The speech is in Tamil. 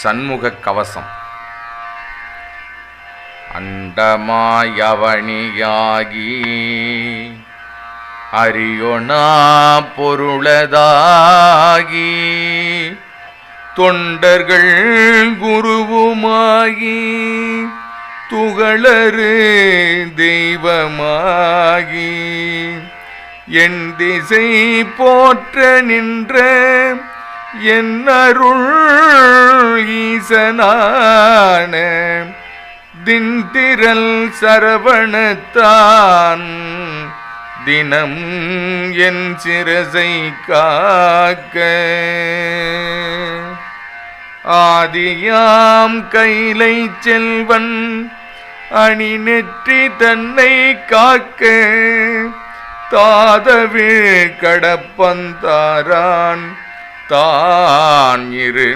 சண்முக கவசம். அண்டமாயவணியாகி அரியொணா பொருளதாகி தொண்டர்கள் குருவுமாகி துகளறு தெய்வமாகி என் திசை போற்ற நின்ற என் அருள் ஈசனான திண்டிரல் சரவணத்தான் தினம் என் சிரசை காக்க. ஆதியாம் கைலை செல்வன் அணி நெற்றி தன்னை காக்க. தாதவே கடப்பந்தாரான் தான் இரு